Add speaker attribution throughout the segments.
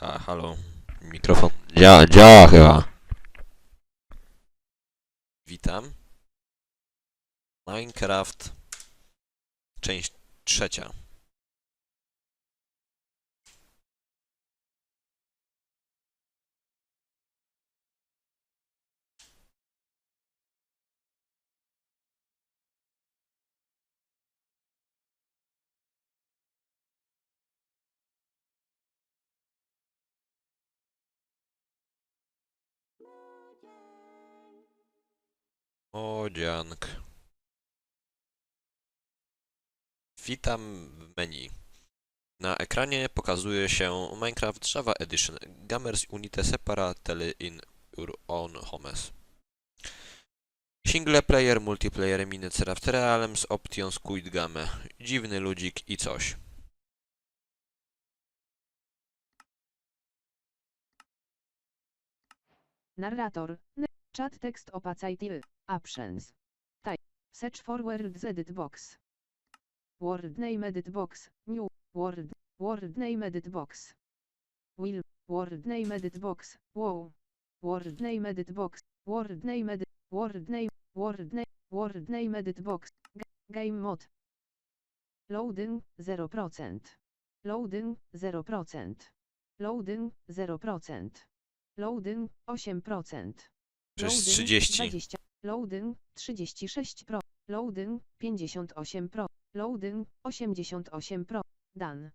Speaker 1: Ha, halo. Mikrofon. Działa, działa chyba. Witam. Minecraft. Część trzecia. Odziank. Witam w menu. Na ekranie pokazuje się Minecraft Java Edition. Gamers unite separately in your own homes. Single player, multiplayer, minutes realms, options, quit game. Dziwny ludzik i coś.
Speaker 2: Narrator. Chat text opacity. Options. Type. Search for word edit box. Word name edit box. New. Word. Word name edit box. Will. Word name edit box. Wow. Word name edit box. Word name edit. Word name. Word name. Word name edit box. G- game mode. Loading 0%. Loading 0%. Loading 0%. Loading 8%.
Speaker 1: To jest
Speaker 2: Loading
Speaker 1: 30.
Speaker 2: 20. Loading 36 Pro. Loading 58 Pro. Loading 88 Pro. Done.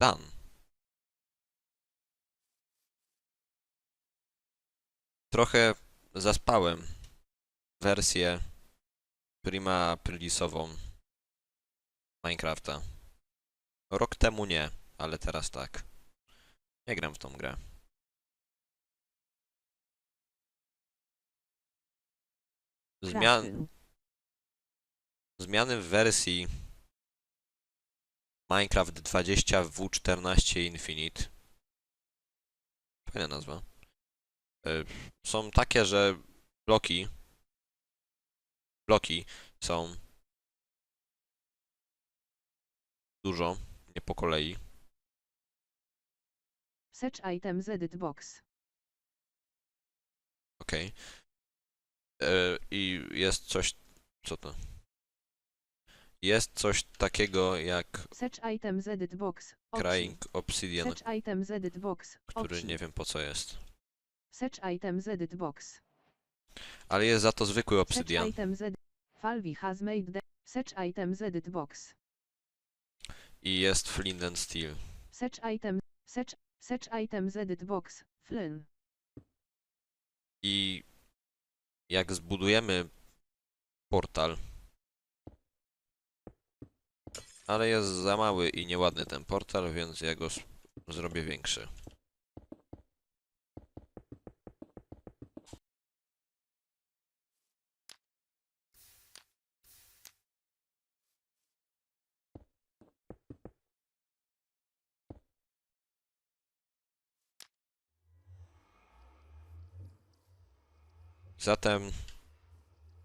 Speaker 1: Dan. Trochę zaspałem wersję prima aprilisową Minecrafta. Rok temu nie, ale teraz tak. Nie gram w tą grę. Zmian, zmiany w wersji Minecraft 20 W14 Infinite fajna nazwa y, są takie, że bloki bloki są dużo, nie po kolei.
Speaker 2: Search items edit box.
Speaker 1: Okej. Y, I jest coś, co to? Jest coś takiego jak
Speaker 2: Search items edit box.
Speaker 1: Crying Obsidian,
Speaker 2: Search items edit box.
Speaker 1: który nie wiem po co jest.
Speaker 2: Search items edit box.
Speaker 1: Ale jest za to zwykły
Speaker 2: Search
Speaker 1: Obsidian.
Speaker 2: items edit. Falvi has made the search items edit box.
Speaker 1: I jest Flint and Steel.
Speaker 2: Search item. Search. Search items edit box. Flynn.
Speaker 1: I jak zbudujemy portal, ale jest za mały i nieładny ten portal, więc ja go zrobię większy. Zatem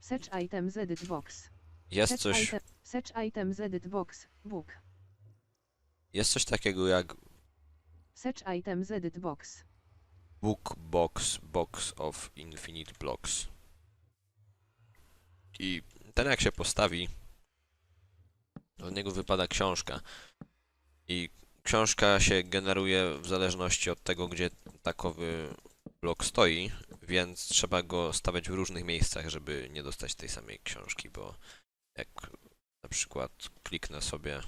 Speaker 2: Search items edit box.
Speaker 1: jest
Speaker 2: Search
Speaker 1: coś,
Speaker 2: item. Search items edit box. Book.
Speaker 1: jest coś takiego jak
Speaker 2: Search items edit box.
Speaker 1: Book Box Box of Infinite Blocks. I ten jak się postawi, od niego wypada książka. I książka się generuje w zależności od tego, gdzie takowy blok stoi, więc trzeba go stawiać w różnych miejscach, żeby nie dostać tej samej książki, bo jak na przykład kliknę sobie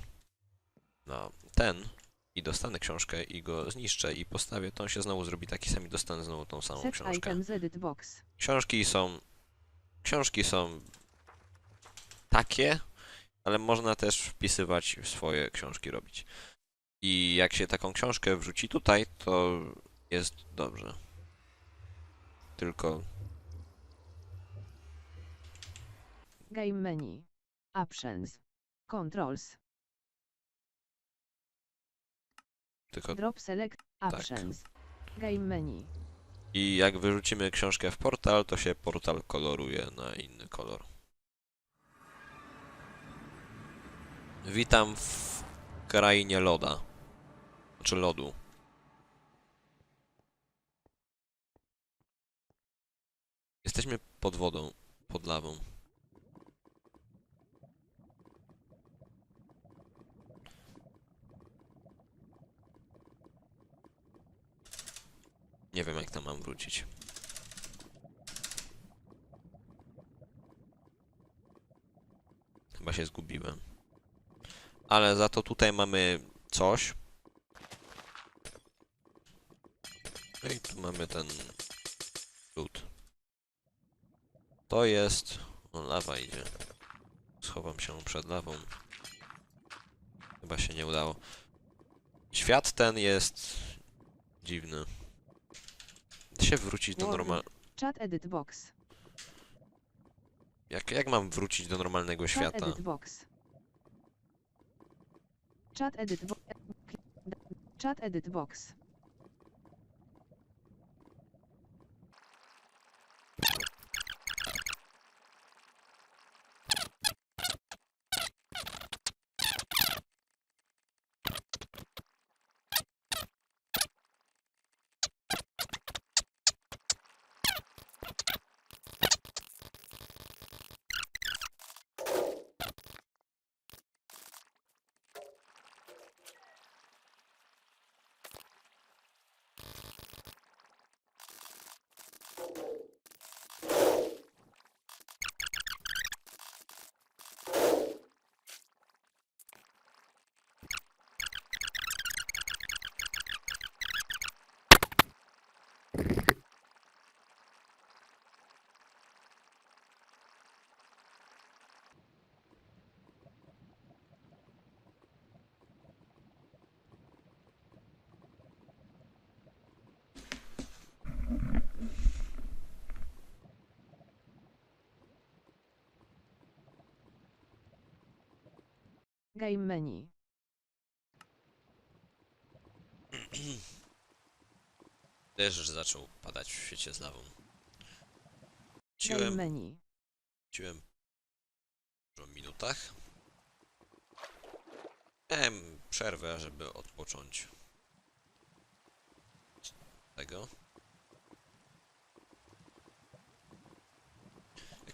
Speaker 1: na ten, i dostanę książkę i go zniszczę i postawię, to on się znowu zrobi taki sam i dostanę znowu tą samą
Speaker 2: Search
Speaker 1: książkę.
Speaker 2: items edit box.
Speaker 1: Książki są... Książki są takie, ale można też wpisywać swoje książki robić. I jak się taką książkę wrzuci tutaj, to jest dobrze. Tylko
Speaker 2: Game menu. Options. Controls.
Speaker 1: tylko
Speaker 2: Drop select. Options. Game menu.
Speaker 1: i jak wyrzucimy książkę w portal, to się portal koloruje na inny kolor. Witam w krainie loda. czy lodu. Jesteśmy pod wodą, pod lawą. Nie wiem jak tam mam wrócić. Chyba się zgubiłem. Ale za to tutaj mamy coś. No i tu mamy ten To jest... O, lawa idzie. Schowam się przed lawą. Chyba się nie udało. Świat ten jest... dziwny. Się wrócić do normal...
Speaker 2: Chat edit box.
Speaker 1: Jak, jak mam wrócić do normalnego
Speaker 2: Chat
Speaker 1: świata?
Speaker 2: edit box. Chat edit box. Chat edit box. Game menu.
Speaker 1: Też zaczął padać w świecie z lawą.
Speaker 2: Game
Speaker 1: Wróciłem,
Speaker 2: menu.
Speaker 1: wróciłem po minutach. Miałem przerwę, żeby odpocząć. od Tego.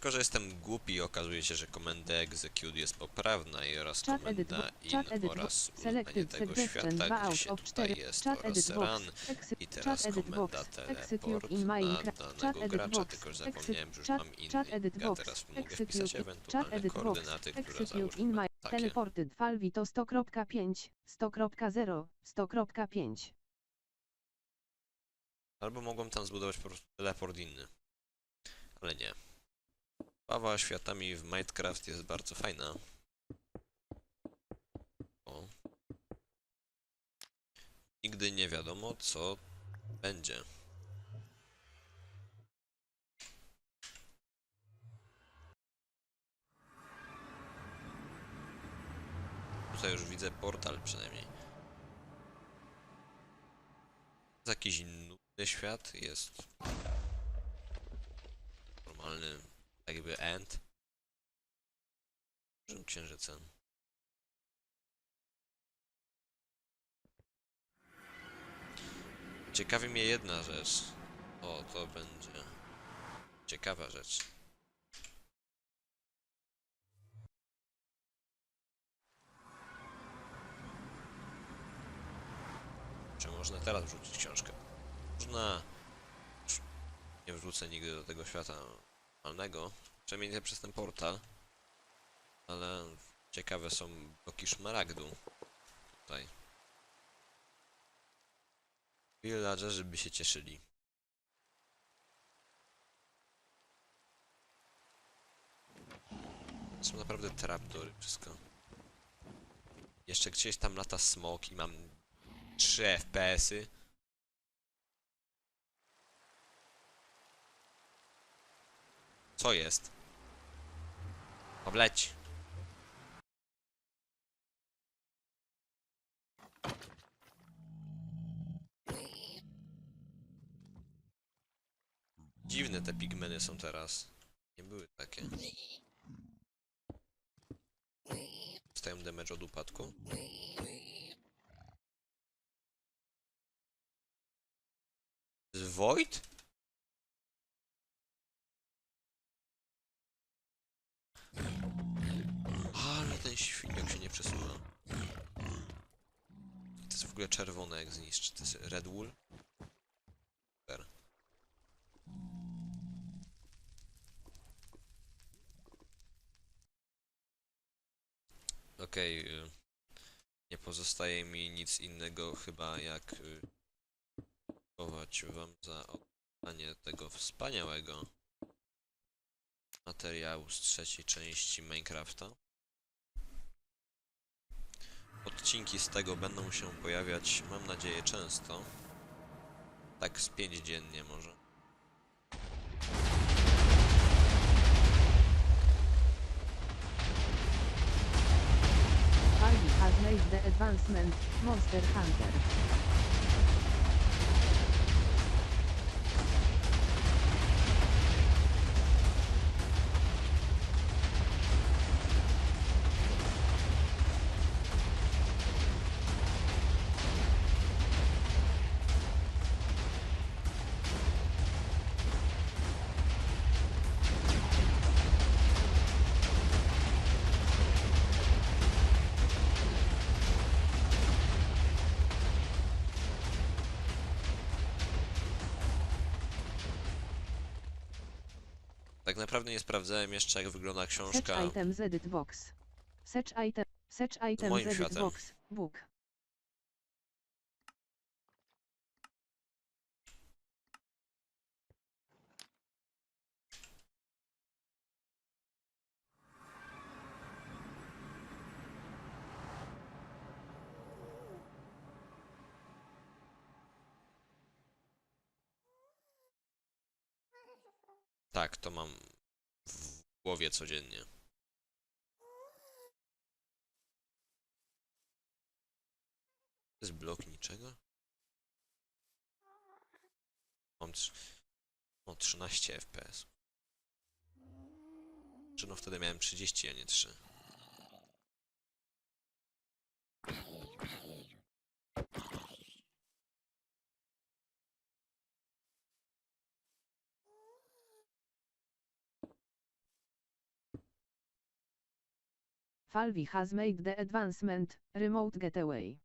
Speaker 1: Tylko, że jestem głupi, okazuje się, że komenda execute jest poprawna i oraz
Speaker 2: Chat edit
Speaker 1: komenda
Speaker 2: chat
Speaker 1: in
Speaker 2: edit bo-
Speaker 1: oraz uznanie tego świata,
Speaker 2: 2
Speaker 1: gdzie się tutaj
Speaker 2: 4.
Speaker 1: jest
Speaker 2: Chat
Speaker 1: oraz
Speaker 2: edit
Speaker 1: run.
Speaker 2: Exit,
Speaker 1: I teraz
Speaker 2: chat edit
Speaker 1: komenda teleport
Speaker 2: in
Speaker 1: na danego
Speaker 2: Chat edit
Speaker 1: gracza, tylko że zapomniałem, że już
Speaker 2: chat-
Speaker 1: mam inny.
Speaker 2: Chat edit
Speaker 1: Ja teraz mogę wpisać.
Speaker 2: Chat
Speaker 1: ewentualne
Speaker 2: edit
Speaker 1: koordynaty, które
Speaker 2: Execute
Speaker 1: załóżmy
Speaker 2: in my
Speaker 1: takie.
Speaker 2: teleported Falvito 100.5, 100.0, 100.5.
Speaker 1: Albo mogłem tam zbudować po prostu teleport inny. Ale nie. Bawa światami w Minecraft jest bardzo fajna. O. Nigdy nie wiadomo, co będzie. Tutaj już widzę portal przynajmniej. Jest jakiś nudny świat, jest jakby end. Dużym księżycem. Ciekawi mnie jedna rzecz. O, to będzie ciekawa rzecz. Czy można teraz wrzucić książkę? Można. Nie wrzucę nigdy do tego świata normalnego. Przynajmniej nie przez ten portal. Ale ciekawe są bloki szmaragdu. Tutaj. Villagerzy by się cieszyli. Są naprawdę trapdory, wszystko. Jeszcze gdzieś tam lata smok i mam 3 FPS-y. Co jest? Obleć. Dziwne te pigmeny są teraz. Nie były takie. Dostają damage od upadku. Void? Ten świniak się nie przesuwa. To jest w ogóle czerwone jak zniszczy. To jest Red Wool? Super. Okej. y, nie pozostaje mi nic innego chyba jak y, dziękować wam za oglądanie tego wspaniałego materiału z trzeciej części Minecrafta. Odcinki z tego będą się pojawiać, mam nadzieję, często. Tak z pięć dziennie może.
Speaker 2: Advancement, Monster Hunter.
Speaker 1: Tak naprawdę nie sprawdzałem jeszcze jak wygląda
Speaker 2: Search
Speaker 1: książka.
Speaker 2: item z edit box. Search item, search item z edit box, book.
Speaker 1: Tak, to mam w głowie codziennie. To jest blok niczego? Mam, o, 13 FPS. Czy no wtedy miałem 30, a nie 3.
Speaker 2: Falvi has made the advancement, remote getaway.